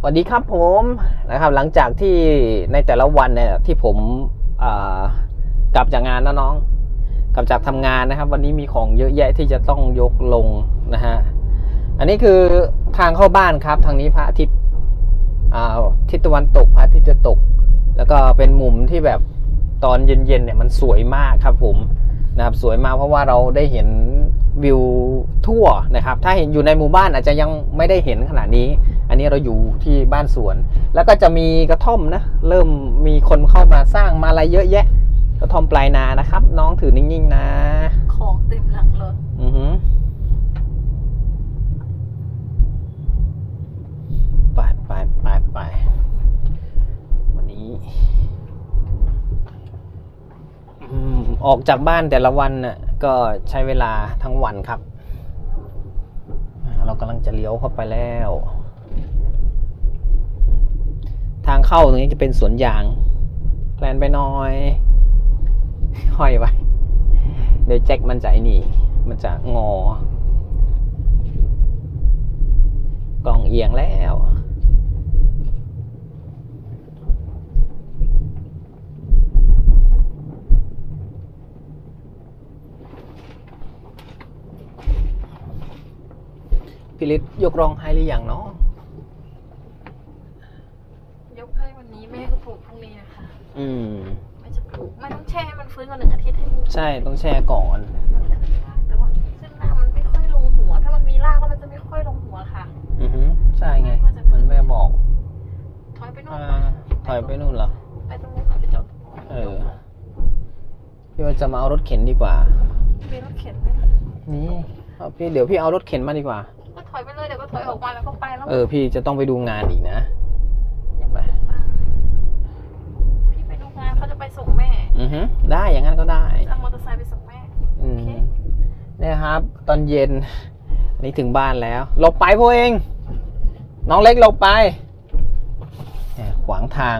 สวัสดีครับผมนะครับหลังจากที่ในแต่ละวันเนี่ยที่ผมกลับจากงานนะน้อง กลับจากทำงานนะครับ วันนี้มีของเยอะแยะที่จะต้องยกลงนะฮะอันนี้คือทางเข้าบ้านครับ ทางนี้พระอาทิตย์ทิศตะวันตกพระอาทิตย์จะตก แล้วก็เป็นมุมที่แบบตอนเย็นๆเนี่ยมันสวยมากครับผมนะครับสวยมากเพราะว่าเราได้เห็นวิวทั่วนะครับ ถ้าเห็นอยู่ในหมู่บ้านอาจจะยังไม่ได้เห็นขนาดนี้ อันนี้เราอยู่ที่บ้านสวน แล้วก็จะมีกระท่อมนะ เริ่มมีคนเข้ามาสร้างมาอะไรเยอะแยะ กระท่อมปลายนานะครับ น้องถือนิ่งๆนะ ของเต็มหลังรถอือหือไปไปไปไปวันนี้อืมออกจากบ้านแต่ละวันน่ะก็ใช้เวลาทั้งวันครับอ่าเรากำลังจะเลี้ยวเข้าไปแล้ว ทางเข้าตรงนี้จะเป็นสวนยางแลนไปหน่อย ห้อยไว้ เดี๋ยวแจ็คมันจะไอ้นี่ มันจะงอกล่องเอียงแล้วพิลิตยกรองให้หรือยังเนาะ ยกให้วันนี้แม่ก็ปลูกพรุ่งนี้นะคะ อืมไม่จะปลูกไม่ต้องแช่ให้มันฟื้นวันหนึ่งอาทิตย์ให้มันใช่ต้องแช่ก่อนแต่ว่าซึ่งหน้ามันไม่ค่อยลงหัว ถ้ามันมีรากก็มันจะไม่ค่อยลงหัวค่ะ อือฮึใช่ไงเหมือนแม่บอกถอยไปนู่นอ่าก่อนถอยไปนู่นเหรอ ไปตรงนู้นก่อนไปจอดเออ พี่ว่าจะมาเอารถเข็นดีกว่า มีรถเข็นไหมนี่เอาพี่เดี๋ยวพี่เอารถเข็นมาดีกว่า ก็ถอยไปเลยเดี๋ยวก็ถอยออกมาแล้วก็ไปแล้ว เออ พี่จะต้องไปดูงานอีกนะ ยังไม่ถึงบ้านพี่ไปดูงานเขาจะไปส่งแม่ อือฮึได้อย่างนั้นก็ได้จะเอามอเตอร์ไซค์ไปส่งแม่อืมโอเคเนี่ยครับ ตอนเย็นอันนี้ถึงบ้านแล้วหลบไปพวกเอง น้องเล็กหลบไปเนี่ยขวางทาง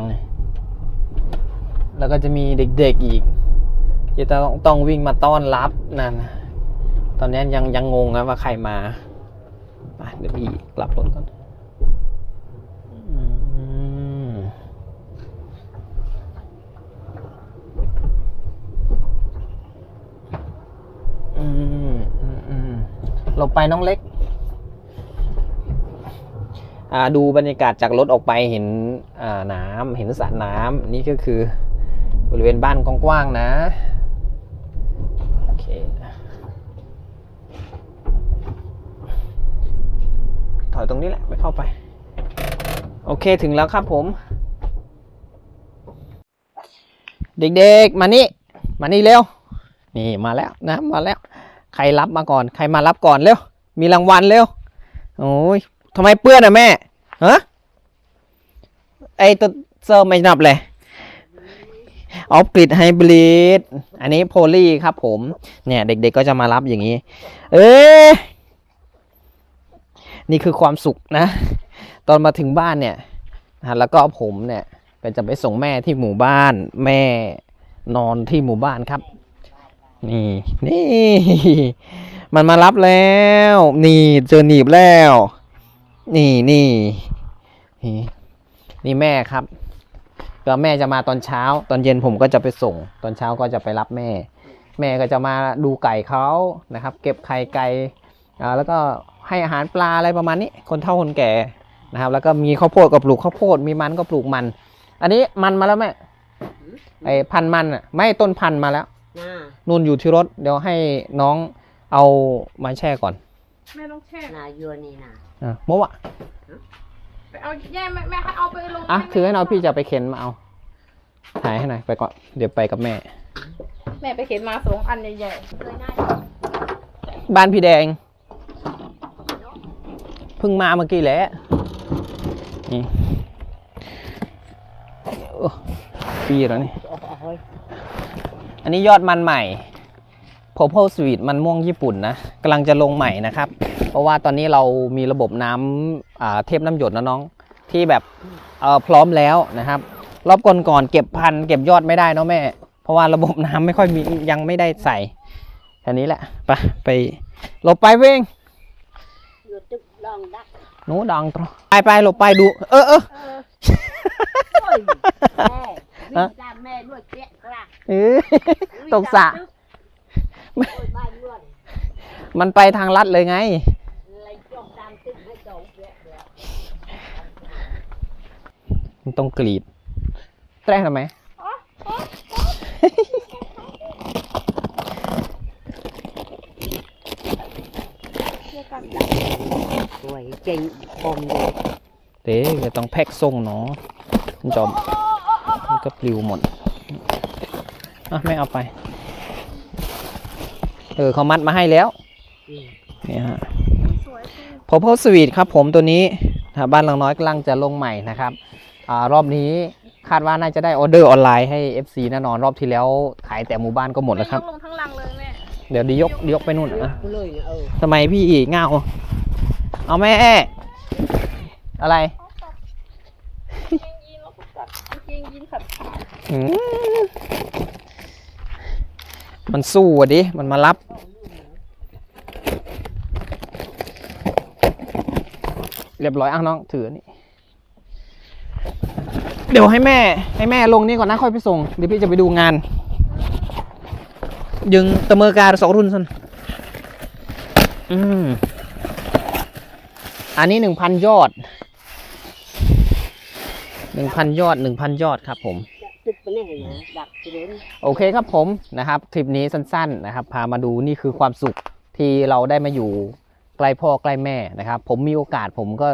แล้วก็จะมีเด็กๆอีกที่ต้องต้องวิ่งมาต้อนรับนั่นตอนนี้ยังยังงงนะว่าใครมาไปเดี๋ยวพี่กลับรถก่อนอืมอืมอืมอืม หลบไปน้องเล็ก อ่าดูบรรยากาศจากรถออกไปเห็นอ่าน้ำเห็นสระน้ำนี่ก็คือบริเวณบ้านกว้างๆนะโอเคถอยตรงนี้แหละ ไม่เข้าไป โอเคถึงแล้วครับผม เด็กๆ มานี่ มานี่เร็ว นี่มาแล้วนะมาแล้ว ใครรับมาก่อน ใครมารับก่อนเร็ว มีรางวัลเร็ว โอ้ยทำไมเปื้อนอะแม่ฮะไอตัวเซอร์ไม่นับเลยออฟกริดไฮบริดอันนี้โพลีครับผม เนี่ย เด็กๆก็จะมารับอย่างนี้ เอ๊นี่คือความสุขนะ ตอนมาถึงบ้านเนี่ยนะแล้วก็ผมเนี่ย ก็จะไปส่งแม่ที่หมู่บ้าน แม่นอนที่หมู่บ้านครับ นี่ นี่ มันมารับแล้ว นี่เจอหนีบแล้ว นี่นี่นี่นี่แม่ครับก็แม่จะมาตอนเช้า ตอนเย็นผมก็จะไปส่ง ตอนเช้าก็จะไปรับแม่ แม่ก็จะมาดูไก่เขานะครับ เก็บไข่ไก่แล้วก็ให้อาหารปลาอะไรประมาณนี้ คนเฒ่าคนแก่นะครับ แล้วก็มีข้าวโพดก็ปลูกข้าวโพดมีมันก็ปลูกมัน อันนี้มันมาแล้วแม่ไอพันมันอะไม่ต้นพันมาแล้ว น่านู่นอยู่ที่รถ เดี๋ยวให้น้องเอามาแช่ก่อนแม่ต้องแช่นายัวนี่นะอะเมื่อวะไปเอาแย่แม่แม่ให้เอาไปลงอะให้แม่ถือให้น้อยพี่จะไปเข็นมาเอาถ่ายให้หน่อยไปก่อนเดี๋ยวไปกับแม่ แม่ไปเข็นมาสองอันใหญ่ๆเลยง่ายบ้านพี่แดงเพิ่งมาเมื่อกี้แหละนี่โอ้ปีแล้วนี่โอ้ยอันนี้ยอดมันใหม่ Purple Sweet มันม่วงญี่ปุ่นนะกำลังจะลงใหม่นะครับ เพราะว่าตอนนี้เรามีระบบน้ำอ่าเทพน้ำหยดนะน้องที่แบบเอ่อพร้อมแล้วนะครับ รอบก่อนๆเก็บพันธุ์เก็บยอดไม่ได้เนาะแม่ เพราะว่าระบบน้ำไม่ค่อยมียังไม่ได้ใส่แค่นี้แหละไปไปหลบไปเว้งอยู่ตึกลองดักหนูดังตรอไปไปหลบไปดู เออเออ เออตกสระโอ้ยบ้านด้วยมันไปทางลัดเลยไงเลยจกตามตึกให้โดนเจ๊กระมันต้องกรีดแตรทำไมสวยจริงคมเลยเต้ก็ต้องแพ็กส่งเนาะมันจอมมันก็ปลิวหมด อะไม่เอาไป เออเขามัดมาให้แล้วเนี่ยฮะสวยจริงพอพสวีทครับผมตัวนี้นะบ้านหลังน้อยกำลังจะลงใหม่นะครับอารอบนี้คาดว่าน่าจะได้ออเดอร์ออนไลน์ให้ FC แน่นอนรอบที่แล้วขายแต่หมู่บ้านก็หมดแล้วครับลงทั้งลังเลยแม่เดี๋ยวดียกดียกไปนู่นอะกูเลยนะเออทำไมพี่เง่าเอาแม่อะไรเกงยีนแล้วก็กัดเกงยีนขัดขาอื มันสู้อะดิ มันมารับ เรียบร้อยอะน้องถือนนี่ เดี๋ยวให้แม่ ให้แม่ลงนี่ก่อนนะค่อยไปส่ง เดี๋ยวพี่จะไปดูงาน ยึงตะเมอการสองรุ่นสันอืม อันนี้หนึ่งพันยอดหนึ่งพันยอดหนึ่งพันยอดครับผม ตึกไปนี่นะดักเรนโอเคครับผมนะครับคลิปนี้สั้นๆนะครับ พามาดูนี่คือความสุขที่เราได้มาอยู่ใกล้พ่อใกล้แม่นะครับ ผมมีโอกาสผมก็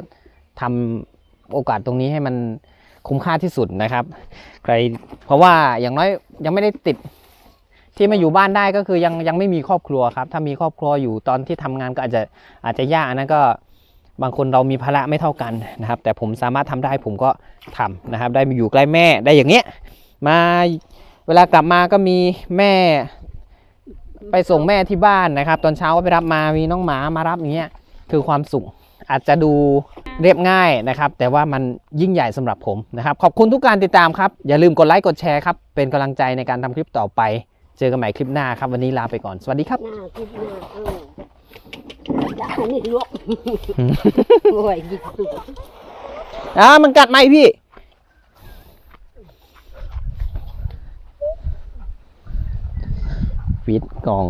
ทำโอกาสตรงนี้ให้มันคุ้มค่าที่สุดนะครับ ใครเพราะว่าอย่างน้อยยังไม่ได้ติดที่มาอยู่บ้านได้ก็คือยังยังไม่มีครอบครัวครับ ถ้ามีครอบครัวอยู่ตอนที่ทำงานก็อาจจะอาจจะยากอันนั้นก็บางคนเรามีภาระไม่เท่ากันนะครับ แต่ผมสามารถทำได้ผมก็ทำนะครับ ได้มาอยู่ใกล้แม่ได้อย่างเงี้ย มาเวลากลับมาก็มีแม่ ไปส่งแม่ที่บ้านนะครับ ตอนเช้าก็ไปรับมามีน้องหมามารับอย่างเงี้ยคือความสุขอาจจะดูเรียบง่ายนะครับ แต่ว่ามันยิ่งใหญ่สำหรับผมนะครับ ขอบคุณทุกการติดตามครับ อย่าลืมกดไลค์กดแชร์ครับ เป็นกำลังใจในการทำคลิปต่อไป เจอกันใหม่คลิปหน้าครับ วันนี้ลาไปก่อน สวัสดีครับหน้าคิดหน้าเออด่านี่ลวกโอ้ยยิบสุดอ่ามันกัดไหมพี่ ฟิตกล่อง